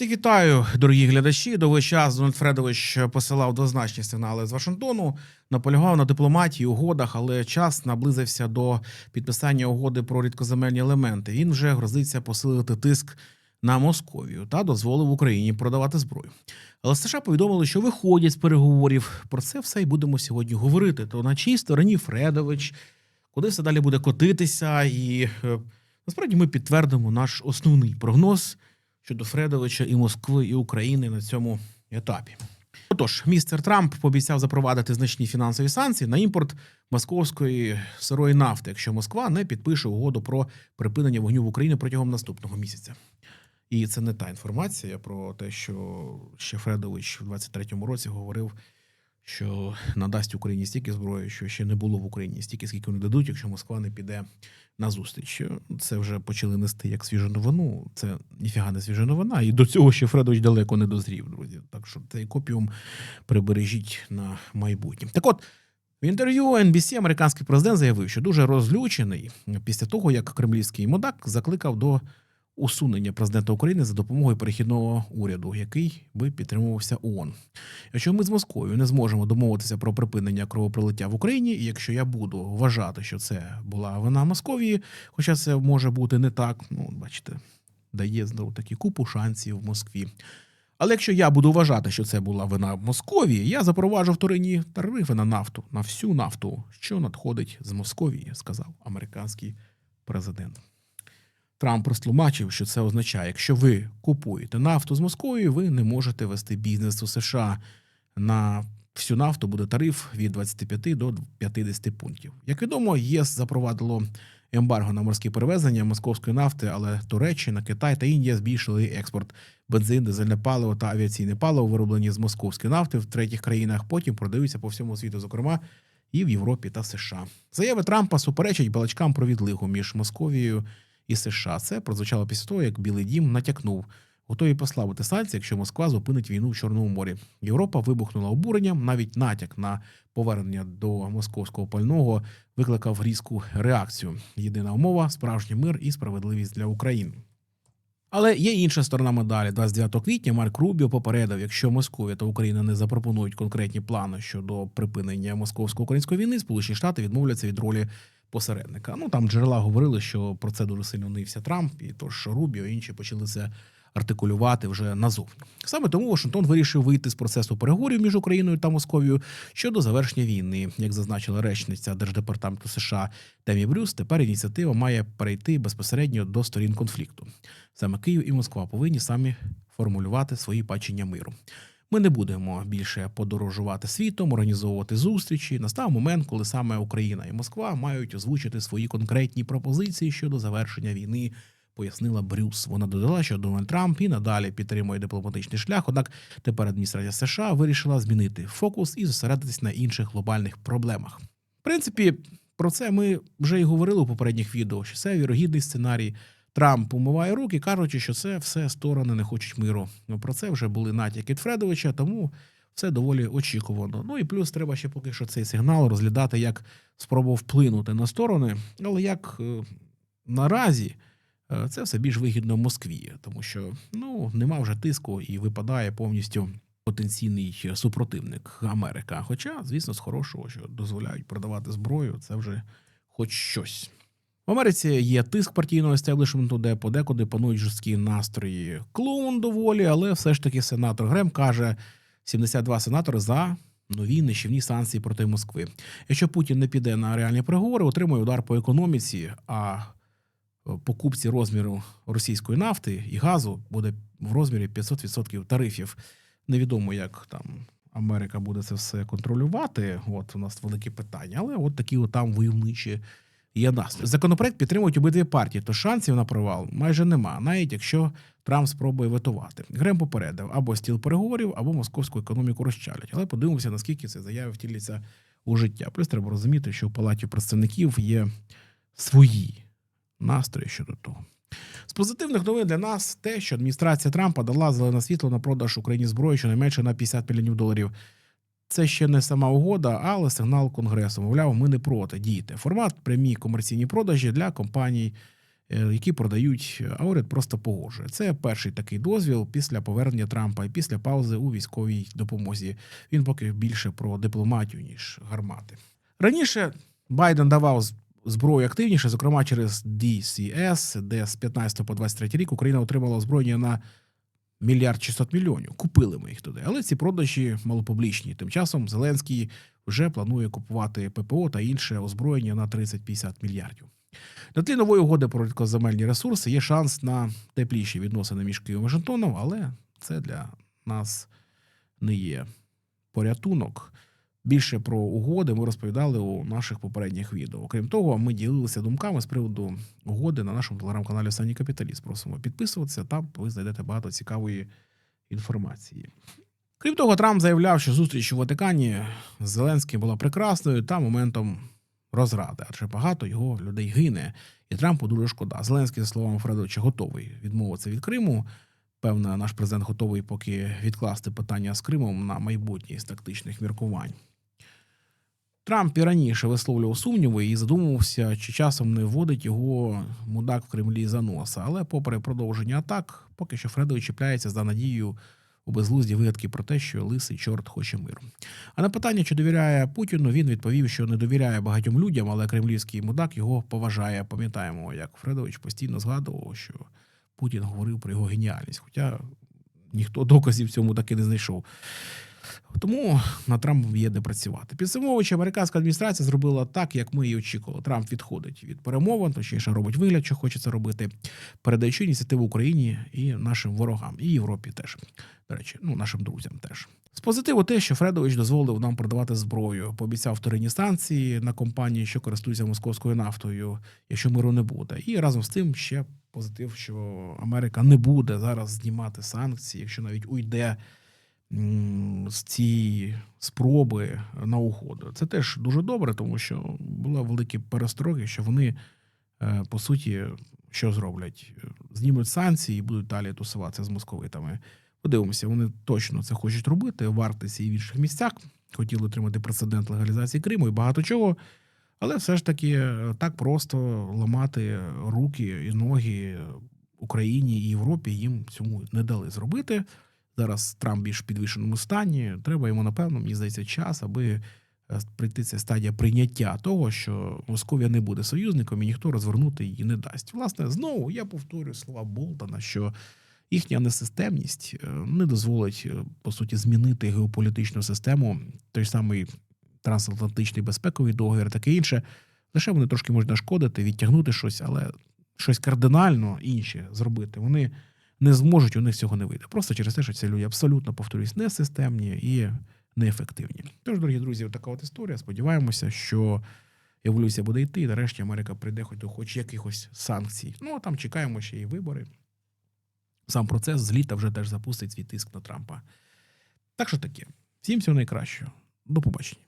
Всіх вітаю, дорогі глядачі. Довгий час Дональд Фредович посилав дозначні сигнали з Вашингтону, наполягав на дипломатії, угодах, але час наблизився до підписання угоди про рідкоземельні елементи. Він вже грозиться посилити тиск на Московію та дозволив Україні продавати зброю. Але США повідомили, що виходять з переговорів. Про це все і будемо сьогодні говорити. То на чиїй стороні Фредович, куди все далі буде котитися, і е, насправді ми підтвердимо наш основний прогноз щодо Фредовича і Москви і України на цьому етапі. Отож, містер Трамп пообіцяв запровадити значні фінансові санкції на імпорт московської сирої нафти, якщо Москва не підпише угоду про припинення вогню в Україні протягом наступного місяця. І це не та інформація про те, що ще Фредович в 23-му році говорив, що надасть Україні стільки зброї, що ще не було в Україні стільки, скільки вони дадуть, якщо Москва не піде на зустріч. Це вже почали нести як свіжу новину. Це ніфіга не свіжа новина. І до цього ще Фредович далеко не дозрів, друзі. Так що цей копіум прибережіть на майбутнє. Так от. В інтерв'ю NBC американський президент заявив, що дуже розлючений після того, як кремлівський модак закликав до усунення президента України за допомогою перехідного уряду, який би підтримувався ООН. Якщо ми з Москвою не зможемо домовитися про припинення кровопролиття в Україні, і якщо я буду вважати, що це була вина Московії, хоча це може бути не так, ну бачите, дає знову таки купу шансів в Москві. Але якщо я буду вважати, що це була вина Московії, я запроваджу вторинні тарифи на нафту, на всю нафту, що надходить з Московії, сказав американський президент. Трамп розтлумачив, що це означає, якщо ви купуєте нафту з Московії, ви не можете вести бізнес у США. На всю нафту буде тариф від 25 до 50 пунктів. Як відомо, ЄС запровадило ембарго на морські перевезення московської нафти, але Туреччина, Китай та Індія збільшили експорт бензин, дизельне паливо та авіаційне паливо, вироблені з московської нафти в третіх країнах. Потім продаються по всьому світу, зокрема і в Європі та США. Заяви Трампа суперечать балачкам про відлигу між Московією і США. Це прозвучало після того, як Білий Дім натякнув, готові послабити санкції, якщо Москва зупинить війну в Чорному морі. Європа вибухнула обуренням. Навіть натяк на повернення до московського пального викликав різку реакцію. Єдина умова справжній мир і справедливість для України. Але є інша сторона медалі. 29 квітня Марк Рубіо попередив, якщо Московія та Україна не запропонують конкретні плани щодо припинення московсько-української війни, Сполучені Штати відмовляться від ролі посередника. Ну там джерела говорили, що про це дуже сильно нився Трамп, і тож Рубіо інші почали це артикулювати вже назовні. Саме тому Вашингтон вирішив вийти з процесу переговорів між Україною та Московією щодо завершення війни. Як зазначила речниця Держдепартаменту США Темі Брюс, тепер ініціатива має перейти безпосередньо до сторін конфлікту. Саме Київ і Москва повинні самі формулювати свої бачення миру. Ми не будемо більше подорожувати світом, організовувати зустрічі. Настав момент, коли саме Україна і Москва мають озвучити свої конкретні пропозиції щодо завершення війни. Пояснила Брюс. Вона додала, що Дональд Трамп і надалі підтримує дипломатичний шлях. Однак тепер адміністрація США вирішила змінити фокус і зосередитись на інших глобальних проблемах. В принципі, про це ми вже і говорили у попередніх відео. Що це вірогідний сценарій. Трамп умиває руки, кажучи, що це все сторони не хочуть миру. Ну про це вже були натяки від Фредовича, тому все доволі очікувано. Ну і плюс треба ще поки що цей сигнал розглядати як спробу вплинути на сторони, але як е, наразі е, це все більш вигідно Москві, тому що ну нема вже тиску і випадає повністю потенційний супротивник Америка. Хоча, звісно, з хорошого, що дозволяють продавати зброю, це вже хоч щось. В Америці є тиск партійного естеблішменту, де подекуди панують жорсткі настрої. Клоун доволі, але все ж таки сенатор Грем каже: 72 сенатори за нові нищівні санкції проти Москви. Якщо Путін не піде на реальні переговори, отримує удар по економіці, а покупці розміру російської нафти і газу буде в розмірі 500% тарифів. Невідомо, як там Америка буде це все контролювати. От у нас великі питання, але от такі от там войовничі є настрої. Законопроект підтримують обидві партії, то шансів на провал майже нема, навіть якщо Трамп спробує ветувати. Грем попередив або стіл переговорів, або московську економіку розчалять. Але подивимося, наскільки ці заяви втіляться у життя. Плюс треба розуміти, що в палаті представників є свої настрої щодо того. З позитивних новин для нас те, що адміністрація Трампа дала зелене світло на продаж Україні зброї щонайменше на 50 мільйонів доларів. Це ще не сама угода, але сигнал конгресу. Мовляв, ми не проти. Дійте. Формат прямі комерційні продажі для компаній, е, які продають, а уряд просто погоджує. Це перший такий дозвіл після повернення Трампа і після паузи у військовій допомозі. Він поки більше про дипломатію, ніж гармати. Раніше Байден давав зброю активніше, зокрема через DCS, де з 15 по 23 рік Україна отримала озброєння на мільярд 600 мільйонів. Купили ми їх туди. Але ці продажі малопублічні. Тим часом Зеленський вже планує купувати ППО та інше озброєння на 30-50 мільярдів. На тлі нової угоди про рідкоземельні ресурси є шанс на тепліші відносини між Києвом і Вашингтоном, але це для нас не є порятунок. Більше про угоди ми розповідали у наших попередніх відео. Окрім того, ми ділилися думками з приводу угоди на нашому телеграм-каналі Останній Капіталіст. Просимо підписуватися. Там ви знайдете багато цікавої інформації. Крім того, Трамп заявляв, що зустріч у Ватикані з Зеленським була прекрасною та моментом розради, адже багато його людей гине, і Трампу дуже шкода. Зеленський, за словами Фредовича, готовий відмовитися від Криму. Певно, наш президент готовий поки відкласти питання з Кримом на майбутнє з тактичних міркувань. Трамп і раніше висловлював сумніви і задумувався, чи часом не вводить його мудак в Кремлі за носа. Але, попри продовження атак, поки що Фредович чіпляється за надією у безглузді вигадки про те, що лисий чорт хоче миру. А на питання, чи довіряє Путіну, він відповів, що не довіряє багатьом людям, але кремлівський мудак його поважає. Пам'ятаємо, як Фредович постійно згадував, що Путін говорив про його геніальність. Хоча ніхто доказів цьому таки не знайшов. Тому на Трамп є де працювати. Підсумовуючи, американська адміністрація зробила так, як ми і очікували. Трамп відходить від перемовин, точніше робить вигляд, що хоче це робити, передаючи ініціативу Україні і нашим ворогам, і Європі теж. До речі, ну нашим друзям теж. З позитиву те, що Фредович дозволив нам продавати зброю, пообіцяв вторинні станції на компанії, що користуються московською нафтою, якщо миру не буде. І разом з тим ще позитив, що Америка не буде зараз знімати санкції, якщо навіть уйде з цієї спроби на угоду. Це теж дуже добре, тому що були великі перестроги, що вони е, по суті що зроблять? Знімуть санкції і будуть далі тусуватися з московитами. Подивимося, вони точно це хочуть робити в і в інших місцях. Хотіли отримати прецедент легалізації Криму і багато чого. Але все ж таки е, так просто ламати руки і ноги Україні і Європі їм цьому не дали зробити. Зараз Трамп більш в підвішеному стані. Треба йому, напевно, мені здається, час, аби е, прийти ця стадія прийняття того, що Московія не буде союзником і ніхто розвернути її не дасть. Власне, знову я повторюю слова Болтона, що їхня несистемність е, не дозволить е, по суті змінити геополітичну систему, той самий трансатлантичний безпековий договір, таке інше. Лише вони трошки можуть нашкодити, відтягнути щось, але щось кардинально інше зробити. Вони не зможуть, у них цього не вийде. Просто через те, що ці люди абсолютно повторюсь, несистемні і неефективні. Тож, дорогі друзі, така от історія. Сподіваємося, що еволюція буде йти, і нарешті Америка прийде хоч до хоч якихось санкцій. Ну а там чекаємо ще і вибори. Сам процес з літа вже теж запустить свій тиск на Трампа. Так що таке. Всім всього найкращого. До побачення.